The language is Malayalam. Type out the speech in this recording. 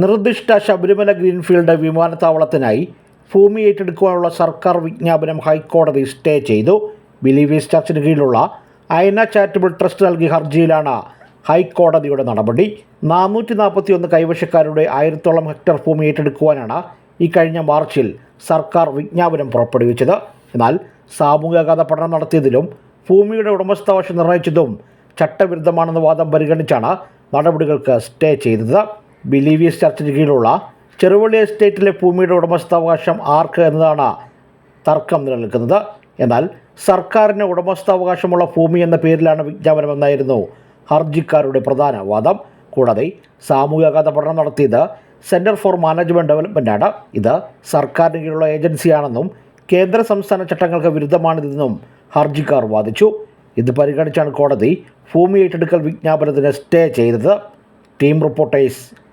നിർദ്ദിഷ്ട ശബരിമല ഗ്രീൻഫീൽഡ് വിമാനത്താവളത്തിനായി ഭൂമി ഏറ്റെടുക്കുവാനുള്ള സർക്കാർ വിജ്ഞാപനം ഹൈക്കോടതി സ്റ്റേ ചെയ്തു. ബിലീവേഴ്സ് ചർച്ചിന് കീഴിലുള്ള അയന ചാരിറ്റബിൾ ട്രസ്റ്റ് നൽകിയ ഹർജിയിലാണ് ഹൈക്കോടതിയുടെ നടപടി. നാനൂറ്റി നാൽപ്പത്തി ഒന്ന് കൈവശക്കാരുടെ ആയിരത്തോളം ഹെക്ടർ ഭൂമി ഏറ്റെടുക്കുവാനാണ് ഈ കഴിഞ്ഞ മാർച്ചിൽ സർക്കാർ വിജ്ഞാപനം പുറപ്പെടുവിച്ചത്. എന്നാൽ സാമൂഹ്യാഘാത പഠനം നടത്തിയതിലും ഭൂമിയുടെ ഉടമസ്ഥാവശം നിർണയിച്ചതും ചട്ടവിരുദ്ധമാണെന്ന വാദം പരിഗണിച്ചാണ് നടപടികൾക്ക് സ്റ്റേ ചെയ്തത്. ബിലീവിയസ് ചർച്ചിന് കീഴിലുള്ള ചെറുവള്ളി എസ്റ്റേറ്റിലെ ഭൂമിയുടെ ഉടമസ്ഥാവകാശം ആർക്ക് എന്നതാണ് തർക്കം നിലനിൽക്കുന്നത്. എന്നാൽ സർക്കാരിന് ഉടമസ്ഥാവകാശമുള്ള ഭൂമി എന്ന പേരിലാണ് വിജ്ഞാപനമെന്നായിരുന്നു ഹർജിക്കാരുടെ പ്രധാന വാദം. കൂടാതെ സാമൂഹികാഘാത പഠനം നടത്തിയത് സെന്റർ ഫോർ മാനേജ്മെന്റ് ഡെവലപ്മെന്റാണ് ഇത് സർക്കാരിന് കീഴിലുള്ള ഏജൻസിയാണെന്നും കേന്ദ്ര സംസ്ഥാന ചട്ടങ്ങൾക്ക് വിരുദ്ധമാണിതെന്നും ഹർജിക്കാർ വാദിച്ചു. ഇത് പരിഗണിച്ചാണ് കോടതി ഭൂമി ഏറ്റെടുക്കൽ വിജ്ഞാപനത്തിന് സ്റ്റേ ചെയ്തത്. Team reporters